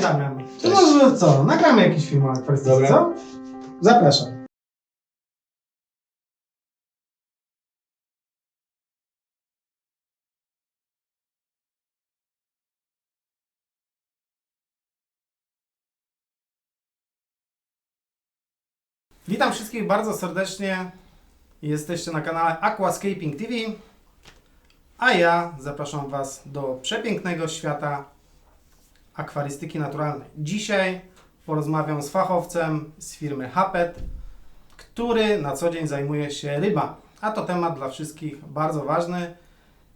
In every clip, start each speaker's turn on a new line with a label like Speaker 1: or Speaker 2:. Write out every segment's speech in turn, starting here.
Speaker 1: Damian, to może co, nagramy jakiś film o akwarystyce,
Speaker 2: Dobra.
Speaker 1: co? Zapraszam. Witam wszystkich bardzo serdecznie. Jesteście na kanale Aquascaping TV. A ja zapraszam Was do przepięknego świata akwarystyki naturalnej. Dzisiaj porozmawiam z fachowcem z firmy Hapet, który na co dzień zajmuje się rybami. A to temat dla wszystkich bardzo ważny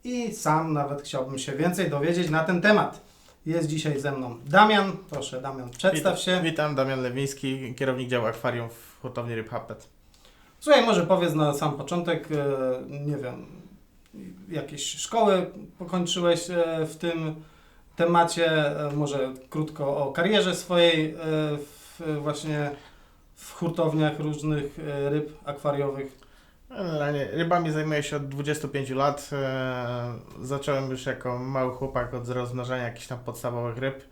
Speaker 1: i sam nawet chciałbym się więcej dowiedzieć na ten temat. Jest dzisiaj ze mną Damian. Proszę, Damian, przedstaw się.
Speaker 2: Witam, Damian Lewiński, kierownik działu akwarium w hurtowni Ryb Happet.
Speaker 1: Słuchaj, może powiedz na sam początek, e, nie wiem, jakieś szkoły pokończyłeś e, w tym temacie, e, może krótko o karierze swojej e, w, właśnie w hurtowniach różnych e, ryb akwariowych.
Speaker 2: Rybami zajmuję się od 25 lat. Zacząłem już jako mały chłopak od rozmnażania jakichś tam podstawowych ryb.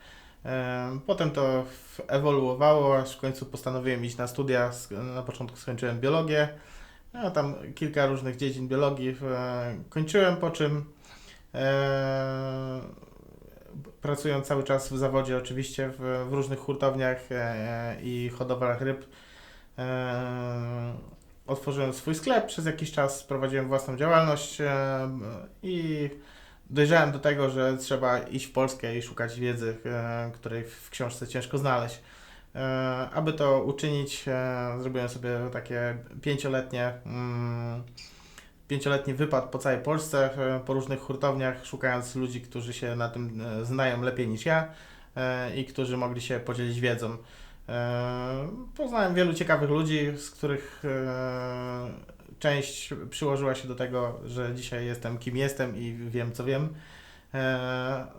Speaker 2: Potem to ewoluowało, aż w końcu postanowiłem iść na studia. Na początku skończyłem biologię. A tam kilka różnych dziedzin biologii kończyłem, po czym pracując cały czas w zawodzie oczywiście w, w różnych hurtowniach e, i hodowlach ryb e, otworzyłem swój sklep, przez jakiś czas prowadziłem własną działalność e, i dojrzałem do tego, że trzeba iść w Polskę i szukać wiedzy, e, której w książce ciężko znaleźć. E, Aby to uczynić, e, zrobiłem sobie takie pięcioletnie, mm, pięcioletni wypad po całej Polsce, e, po różnych hurtowniach, szukając ludzi, którzy się na tym e, znają lepiej niż ja e, i którzy mogli się podzielić wiedzą. Poznałem wielu ciekawych ludzi, z których część przyłożyła się do tego, że dzisiaj jestem kim jestem i wiem co wiem.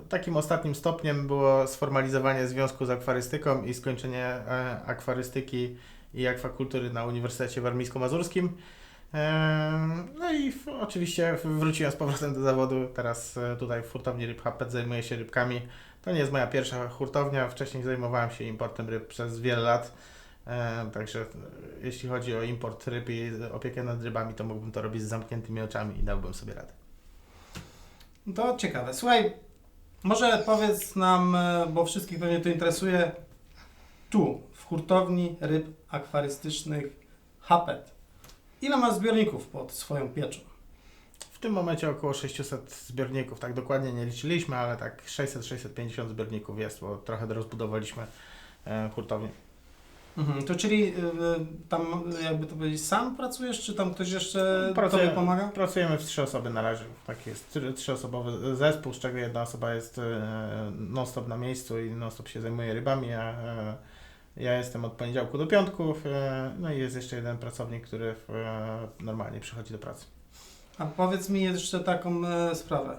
Speaker 2: Takim ostatnim stopniem było sformalizowanie związku z akwarystyką i skończenie akwarystyki i akwakultury na Uniwersytecie Warmińsko-Mazurskim. E, No i w- oczywiście wróciłem z powrotem do zawodu. Teraz e, tutaj w hurtowni Ryb Happet zajmuję się rybkami. To nie jest moja pierwsza hurtownia. Wcześniej zajmowałem się importem ryb przez wiele lat. E, Także e, jeśli chodzi o import ryb i opiekę nad rybami, to mógłbym to robić z zamkniętymi oczami i dałbym sobie radę.
Speaker 1: To ciekawe. Słuchaj, może powiedz nam, e, bo wszystkich pewnie to interesuje, tu, w hurtowni ryb akwarystycznych Hapet. Ile masz zbiorników pod swoją pieczą?
Speaker 2: W tym momencie około 600 zbiorników, tak dokładnie nie liczyliśmy, ale tak 600-650 zbiorników jest, bo trochę rozbudowaliśmy e, hurtownię.
Speaker 1: Mhm, to czyli y, y, tam, jakby to powiedzieć, sam pracujesz, czy tam ktoś jeszcze
Speaker 2: Pracuję.
Speaker 1: tobie pomaga?
Speaker 2: Pracujemy w trzy osoby na razie. Taki jest trzy- trzyosobowy zespół, z czego jedna osoba jest e, non-stop na miejscu i non-stop się zajmuje rybami, a e, ja jestem od poniedziałku do piątku. e, No i jest jeszcze jeden pracownik, który e, normalnie przychodzi do pracy.
Speaker 1: A powiedz mi jeszcze taką e, sprawę.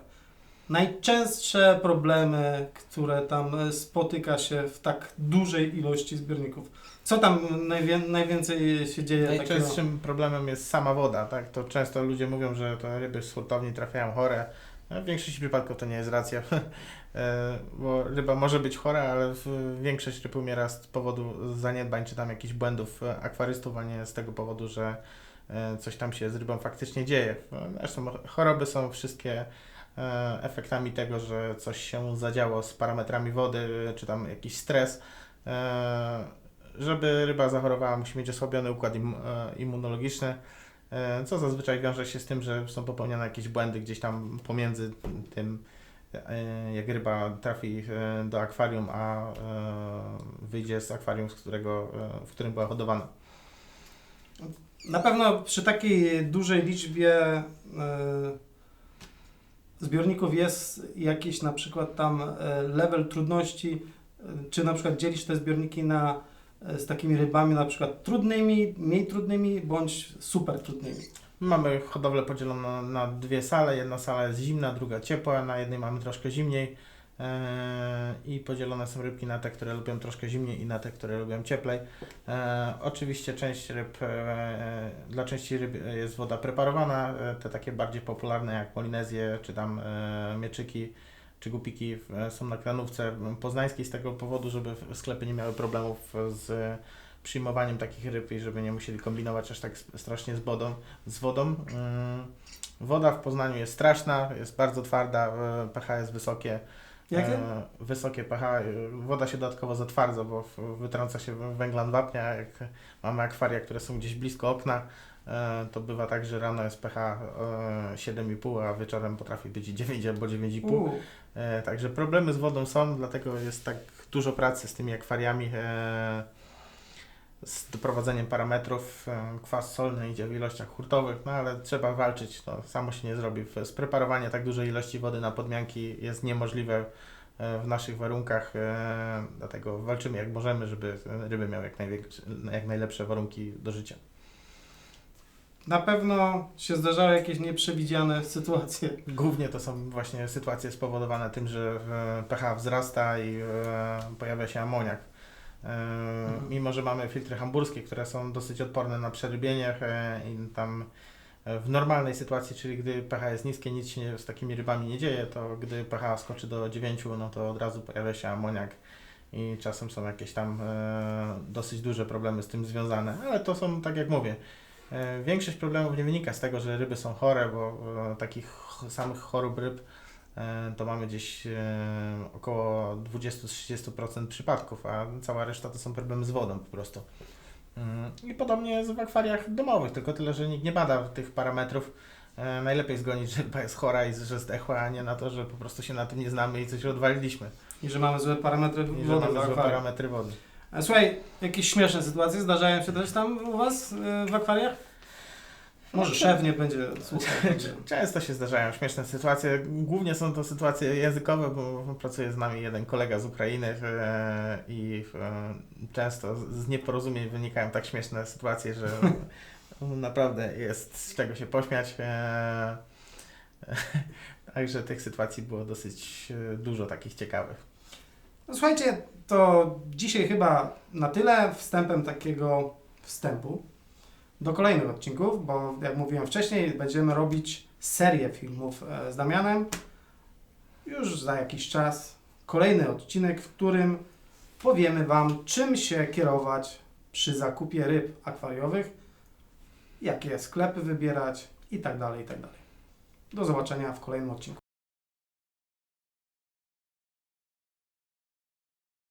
Speaker 1: Najczęstsze problemy, które tam spotyka się w tak dużej ilości zbiorników. Co tam najwię- najwięcej się dzieje takiego?
Speaker 2: Najczęstszym problemem jest sama woda, tak? To często ludzie mówią, że te ryby z hurtowni trafiają chore. No, W większości przypadków to nie jest racja, E, bo ryba może być chora, ale większość ryb umiera z powodu zaniedbań czy tam jakichś błędów e, akwarystów, a nie z tego powodu, że e, coś tam się z rybą faktycznie dzieje. No, Zresztą choroby są wszystkie e, efektami tego, że coś się zadziało z parametrami wody, czy tam jakiś stres. E, żeby ryba zachorowała, musi mieć osłabiony układ im, e, immunologiczny, e, co zazwyczaj wiąże się z tym, że są popełniane jakieś błędy gdzieś tam pomiędzy tym, e, jak ryba trafi e, do akwarium, a e, wyjdzie z akwarium, z którego, e, w którym była hodowana.
Speaker 1: Na pewno przy takiej dużej liczbie e, zbiorników jest jakiś na przykład tam e, level trudności, e, czy na przykład dzielisz te zbiorniki na, e, z takimi rybami na przykład trudnymi, mniej trudnymi, bądź super trudnymi.
Speaker 2: Mamy hodowlę podzieloną na dwie sale. Jedna sala jest zimna, druga ciepła. Na jednej mamy troszkę zimniej. e, I podzielone są rybki na te, które lubią troszkę zimniej i na te, które lubią cieplej. E, oczywiście część ryb, e, dla części ryb jest woda preparowana. E, te takie bardziej popularne jak polinezje czy tam e, mieczyki czy gupiki są na kranówce poznańskiej z tego powodu, żeby sklepy nie miały problemów z przyjmowaniem takich ryb i żeby nie musieli kombinować aż tak strasznie z wodą. Z wodą. Mm, Woda w Poznaniu jest straszna, jest bardzo twarda, e, pH jest wysokie.
Speaker 1: Jakie?
Speaker 2: E, wysokie pH. e, Woda się dodatkowo zatwardza, bo wytrąca się węglan wapnia. Jak mamy akwaria, które są gdzieś blisko okna, e, to bywa tak, że rano jest pH e, 7,5, a wieczorem potrafi być i 9 albo 9,5.
Speaker 1: U,
Speaker 2: E, Także problemy z wodą są, dlatego jest tak dużo pracy z tymi akwariami. Z doprowadzeniem parametrów. e, Kwas solny idzie w ilościach hurtowych, no ale trzeba walczyć. To samo się nie zrobi. Spreparowanie tak dużej ilości wody na podmianki jest niemożliwe e, w naszych warunkach. e, Dlatego walczymy jak możemy, żeby ryby miały jak, jak najlepsze warunki do życia.
Speaker 1: na pewno się zdarzały jakieś nieprzewidziane sytuacje.
Speaker 2: Głównie to są właśnie sytuacje spowodowane tym, że pH wzrasta i pojawia się amoniak. E, Mimo, że mamy filtry hamburskie, które są dosyć odporne na przerybienie e, i tam e, w normalnej sytuacji, czyli gdy pH jest niskie, nic się z takimi rybami nie dzieje, to gdy pH skoczy do 9, no to od razu pojawia się amoniak i czasem są jakieś tam dosyć duże problemy z tym związane, ale to są, tak jak mówię, większość problemów nie wynika z tego, że ryby są chore, bo takich ch- samych chorób ryb to mamy gdzieś e, około 20-30% przypadków, a cała reszta to są problemy z wodą po prostu. Mm, I podobnie jest w akwariach domowych, tylko tyle, że nikt nie bada tych parametrów. E, Najlepiej zgonić, że ryba jest chora i że zdechła, a nie na to, że po prostu się na tym nie znamy i coś odwaliliśmy.
Speaker 1: I że mamy złe parametry
Speaker 2: I że
Speaker 1: wody
Speaker 2: mamy złe parametry wody.
Speaker 1: A Słuchaj, jakieś śmieszne sytuacje zdarzają się też tam u Was w akwariach? Może szef nie będzie słuchał.
Speaker 2: Często się zdarzają śmieszne sytuacje. Głównie są to sytuacje językowe, bo pracuje z nami jeden kolega z Ukrainy e, i e, często z- nieporozumień wynikają tak śmieszne sytuacje, że naprawdę jest z czego się pośmiać. E, Także tych sytuacji było dosyć dużo takich ciekawych.
Speaker 1: No, słuchajcie, to dzisiaj chyba na tyle wstępem takiego wstępu do kolejnych odcinków, bo jak mówiłem wcześniej, będziemy robić serię filmów e, z Damianem. Już za jakiś czas kolejny odcinek, w którym powiemy Wam, czym się kierować przy zakupie ryb akwariowych, jakie sklepy wybierać i tak dalej, i tak. Do zobaczenia w kolejnym odcinku.